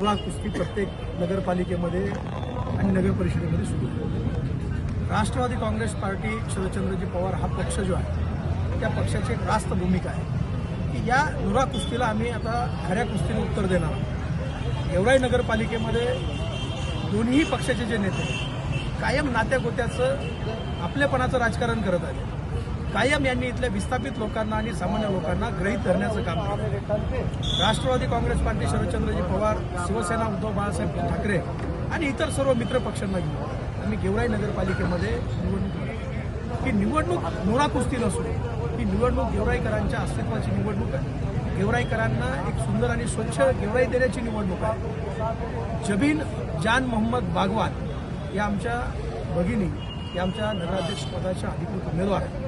मुळा कुस्ती प्रत्येक नगरपालिकेमध्ये आणि नगर परिषदेमध्ये सुरू आहे. राष्ट्रवादी काँग्रेस पार्टी शरदचंद्रजी पवार हा पक्ष जो आहे त्या पक्षाची एक रास्त भूमिका आहे. की या नुरा कुस्तीला आम्ही आता खऱ्या कुस्तीने उत्तर देणार आहोत. एवढ्याही नगरपालिकेमध्ये दोन्ही पक्षाचे जे नेते कायम नात्या गोत्याचं आपलेपणाचं राजकारण करत आले. कायम यांनी इथल्या विस्थापित लोकांना आणि सामान्य लोकांना ग्रहित धरण्याचं काम केलं. राष्ट्रवादी काँग्रेस पार्टी शरदचंद्रजी पवार शिवसेना उद्धव बाळासाहेब ठाकरे आणि इतर सर्व मित्र पक्षांना घेऊन आम्ही गेवराई नगरपालिकेमध्ये निवडणूक ही निवडणूक नोरा कुस्ती नसून ही निवडणूक गेवराईकरांच्या अस्तित्वाची निवडणूक आहे. गेवराईकरांना एक सुंदर आणि स्वच्छ गेवराई देण्याची निवडणूक आहे. जबीन जान मोहम्मद बागवान या आमच्या भगिनी या आमच्या नगराध्यक्षपदाच्या अधिकृत उमेदवार आहेत.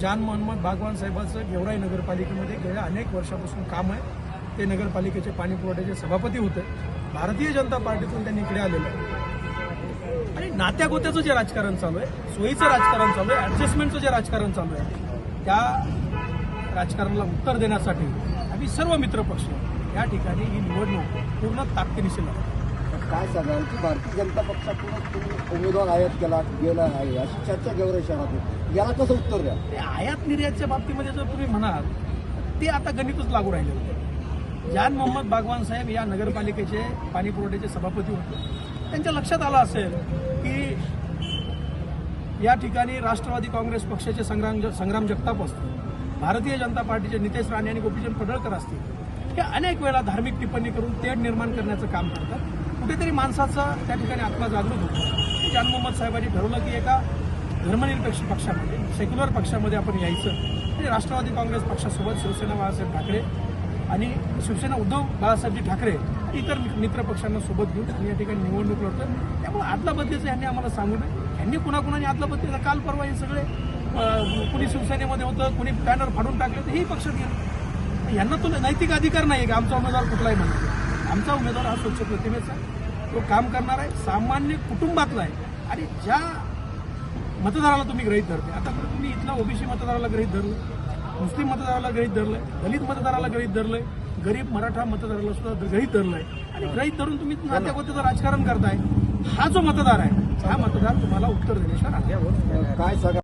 जान मोहम्मद भागवान साहेबांचं गेवराई नगरपालिकेमध्ये गेल्या अनेक वर्षापासून काम आहे. ते नगरपालिकेचे पाणी पुरवठ्याचे सभापती होते. भारतीय जनता पार्टीतून त्यांनी इकडे आलेलं आहे. आणि नात्यागोत्याचं जे राजकारण चालू आहे सोयीचं राजकारण चालू आहे ऍडजस्टमेंटचं जे राजकारण चालू आहे त्या राजकारणाला उत्तर देण्यासाठी आम्ही सर्व मित्रपक्ष या ठिकाणी ही निवडणूक पूर्ण ताकदीनिशी लागतो काय सांगाल की भारतीय जनता पक्षाकडून तुम्ही उमेदवार आयात केला गेला आहे अशी चर्चा गेवराई शहरात होती. याला कसं उत्तर द्या? ते आयात निर्यातच्या बाबतीमध्ये जर तुम्ही म्हणाल ते आता गणितच लागू राहिले होते. जान मोहम्मद बागवान साहेब या नगरपालिकेचे पाणी पुरवठ्याचे सभापती होते. त्यांच्या लक्षात आलं असेल की या ठिकाणी राष्ट्रवादी काँग्रेस पक्षाचे संग्राम संग्राम जगताप असतील भारतीय जनता पार्टीचे नितेश राणे आणि गोपीचंद पडळकर असतील. हे अनेक वेळा धार्मिक टिप्पणी करून तेढ निर्माण करण्याचं काम करतात. कुठेतरी माणसाचा त्या ठिकाणी आत्मा जागृत होतो. जान मोहम्मद साहेबांनी ठरवलं की एका धर्मनिरपेक्ष पक्षामध्ये सेक्युलर पक्षामध्ये आपण यायचं. आणि राष्ट्रवादी काँग्रेस पक्षासोबत शिवसेना बाळासाहेब ठाकरे आणि शिवसेना उद्धव बाळासाहेबजी ठाकरे इतर मित्र पक्षांना सोबत घेऊन आणि या ठिकाणी निवडणूक लढतो त्यामुळे आदला बदलीचं यांनी आम्हाला सांगू नये यांनी कुणाकुणाने आदला बदलीचं काल? परवा हे सगळे कुणी शिवसेनेमध्ये होतं कुणी बॅनर फाडून टाकले तर हे पक्षात गेलं. यांना तो नैतिक अधिकार नाही का आमचा उमेदवार कुठलाही म्हणतो आमचा उमेदवार हा स्वच्छ प्रतिमेचा तो काम करणार आहे सामान्य कुटुंबातला आहे. आणि ज्या मतदाराला तुम्ही ग्रहित धरते आता तुम्ही इथल्या ओबीसी मतदाराला ग्रहित धरलं मुस्लिम मतदाराला ग्रहित धरलंय दलित मतदाराला ग्रहित धरलंय गरीब मराठा मतदाराला सुद्धा ग्रहित धरलंय आणि ग्रहित धरून तुम्ही नात्यागोत्याचं राजकारण करताय हा जो मतदार आहे हा मतदार तुम्हाला उत्तर देण्याशिवाय काय सांगा